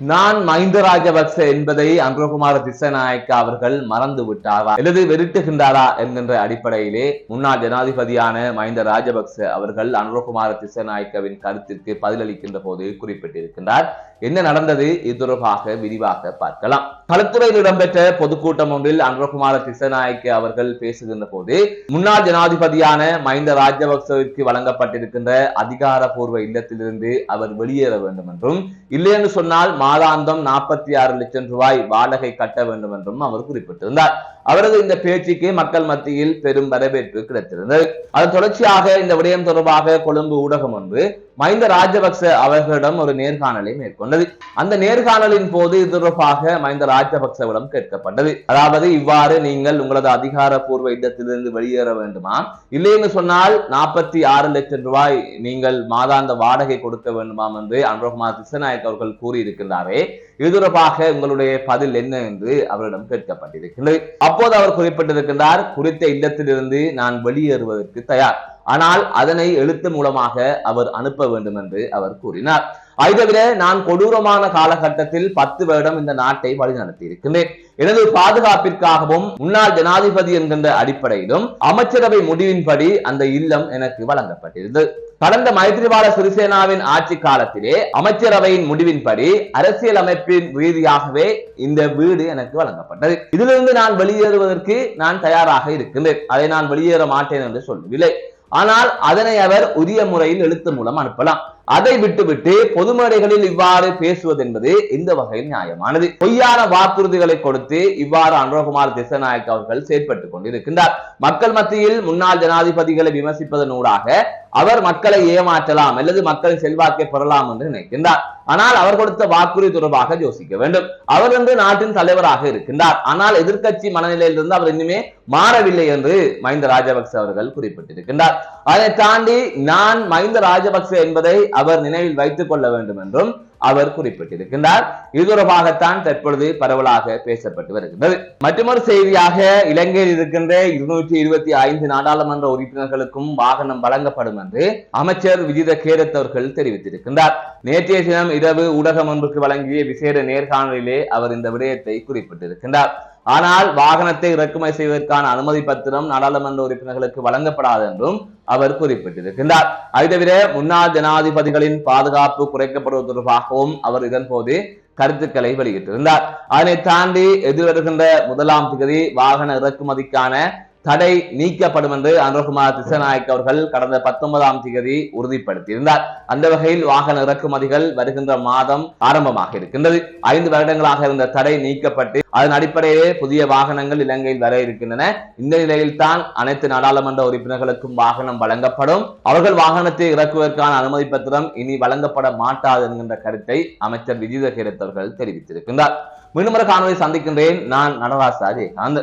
நான் மஹிந்த ராஜபக்ச என்பதை அன்றகுமார திசநாயக்க அவர்கள் மறந்து விட்டாரா? அல்லது வெறுட்டுகின்றாரா? என்கின்ற அடிப்படையிலே முன்னாள் ஜனாதிபதியான மஹிந்த ராஜபக்ச அவர்கள் அன்றகுமார திசநாயக்கவின் கருத்திற்கு பதிலளிக்கின்ற போது குறிப்பிட்டிருக்கின்றார். என்ன நடந்தது? இது தொடர்பாக விரிவாக பார்க்கலாம். களத்துறையில் இடம்பெற்ற பொதுக்கூட்டம் ஒன்றில் அன்றகுமார திசநாயக்க அவர்கள் பேசுகின்ற போது முன்னாள் ஜனாதிபதியான மஹிந்த ராஜபக்சவிற்கு வழங்கப்பட்டிருக்கின்ற அதிகாரப்பூர்வ இல்லத்திலிருந்து அவர் வெளியேற வேண்டும் என்றும் இல்லை என்று சொன்னால் மாதாந்தம் நாற்பத்தி ஆறு லட்சம் ரூபாய் வாடகை கட்ட வேண்டும் என்றும் அவர் குறிப்பிட்டிருந்தார். அவரது இந்த பேச்சுக்கு மக்கள் மத்தியில் பெரும் வரவேற்பு கிடைத்திருந்தது. அதன் தொடர்ச்சியாக இந்த விடயம் தொடர்பாக கொழும்பு ஊடகம் ஒன்று மஹிந்த ராஜபக்ச அவர்களிடம் ஒரு நேர்காணலை மேற்கொண்டது. அந்த நேர்காணலின் போது இது தொடர்பாக மஹிந்த ராஜபக்சவிடம் கேட்கப்பட்டது. அதாவது இவ்வாறு நீங்கள் உங்களது அதிகாரப்பூர்வ இடத்திலிருந்து வெளியேற வேண்டுமா? இல்லை என்று சொன்னால் நாற்பத்தி ஆறு லட்சம் ரூபாய் நீங்கள் மாதாந்த வாடகை கொடுக்க வேண்டுமாம் என்று அனுரகுமார் திசநாயக் அவர்கள் கூறியிருக்கின்றாரே இது தொடர்பாக உங்களுடைய பதில் என்ன என்று அவரிடம் கேட்கப்பட்டிருக்கிறது. அப்போது அவர் குறிப்பிட்டிருக்கின்றார் குறித்த இல்லத்திலிருந்து நான் வெளியேறுவதற்கு தயார். ஆனால் அதனை எழுத்து மூலமாக அவர் அனுப்ப வேண்டும் என்று அவர் கூறினார். அதை நான் கொடூரமான காலகட்டத்தில் பத்து வருடம் இந்த நாட்டை வழிநடத்தி இருக்கின்றேன் எனது பாதுகாப்பிற்காகவும் முன்னாள் ஜனாதிபதி என்கின்ற அடிப்படையிலும் அமைச்சரவை முடிவின்படி அந்த இல்லம் எனக்கு வழங்கப்பட்டிருந்தது. கடந்த மைத்ரிபால சிறிசேனாவின் ஆட்சி காலத்திலே அமைச்சரவையின் முடிவின்படி அரசியல் அமைப்பின் ரீதியாகவே இந்த வீடு எனக்கு வழங்கப்பட்டது. இதிலிருந்து நான் வெளியேறுவதற்கு நான் தயாராக இருக்கின்றேன். அதை நான் வெளியேற மாட்டேன் என்று சொல்லவில்லை. ஆனால் அதனை அவர் உரிய முறையில் எழுத்து மூலம் அனுப்பலாம். அதை விட்டுவிட்டு பொது மேடைகளில் இவ்வாறு பேசுவது என்பது இந்த வகையில் நியாயமானது? பொய்யான வாக்குறுதிகளை கொடுத்து இவ்வாறு அனுரகுமார் திசநாயக் அவர்கள் செயற்பட்டுக் கொண்டிருக்கின்றார். மக்கள் மத்தியில் முன்னாள் ஜனாதிபதிகளை விமர்சிப்பதன் ஊடாக அவர் மக்களை ஏமாற்றலாம் அல்லது மக்களின் செல்வாக்கை பெறலாம் என்று நினைக்கின்றார். ஆனால் அவர் கொடுத்த வாக்குறுதி தொடர்பாக யோசிக்க வேண்டும். அவர் என்று நாட்டின் தலைவராக இருக்கின்றார். ஆனால் எதிர்க்கட்சி மனநிலையிலிருந்து அவர் இன்னுமே மாறவில்லை என்று மஹிந்த ராஜபக்ச அவர்கள் குறிப்பிட்டிருக்கின்றார். அதை தாண்டி நான் மஹிந்த ராஜபக்ச என்பதை அவர் நினைவில் வைத்துக் கொள்ள வேண்டும் என்றும் அவர் குறிப்பிட்டிருக்கின்றார். இது தொடர்பாகத்தான் தற்பொழுது பரவலாக பேசப்பட்டு வருகின்றது. மற்றொரு செய்தியாக இலங்கையில் இருக்கின்ற இருநூற்றி இருபத்தி ஐந்து நாடாளுமன்ற உறுப்பினர்களுக்கும் வாகனம் வழங்கப்படும் என்று அமைச்சர் விஜித கேரத் அவர்கள் தெரிவித்திருக்கின்றார். நேற்றைய தினம் இரவு ஊடகம் ஒன்றுக்கு வழங்கிய விசேட நேர்காணலிலே அவர் இந்த விடயத்தை குறிப்பிட்டிருக்கின்றார். ஆனால் வாகனத்தை இறக்குமதி செய்வதற்கான அனுமதி பத்திரம் நாடாளுமன்ற உறுப்பினர்களுக்கு வழங்கப்படாது என்றும் அவர் குறிப்பிட்டிருக்கின்றார். அதை தவிர முன்னாள் ஜனாதிபதிகளின் பாதுகாப்பு குறைக்கப்படுவது தொடர்பாகவும் அவர் இதன்போது கருத்துக்களை வெளியிட்டிருந்தார். அதனை தாண்டி எதிர்வருகின்ற முதலாம் திகதி வாகன இறக்குமதிக்கான தடை நீக்கப்படும் என்று அனுரகுமார் திசநாயக் அவர்கள் கடந்த பத்தொன்பதாம் தேதி உறுதிப்படுத்தியிருந்தார். அந்த வகையில் வாகன இறக்குமதிகள் வருகின்ற மாதம் ஆரம்பமாக இருக்கின்றது. ஐந்து வருடங்களாக இருந்த தடை நீக்கப்பட்டு அதன் அடிப்படையிலே புதிய வாகனங்கள் இலங்கையில் வர இருக்கின்றன. இந்த நிலையில் தான் அனைத்து நாடாளுமன்ற உறுப்பினர்களுக்கும் வாகனம் வழங்கப்படும். அவர்கள் வாகனத்தை இறக்குவதற்கான அனுமதி பத்திரம் இனி வழங்கப்பட மாட்டாது என்கின்ற கருத்தை அமைச்சர் விஜித அவர்கள் தெரிவித்திருக்கின்றார். மீண்டும் ஒரு காணொலி சந்திக்கின்றேன். நான் நடராஜ் ஜெயகாந்த்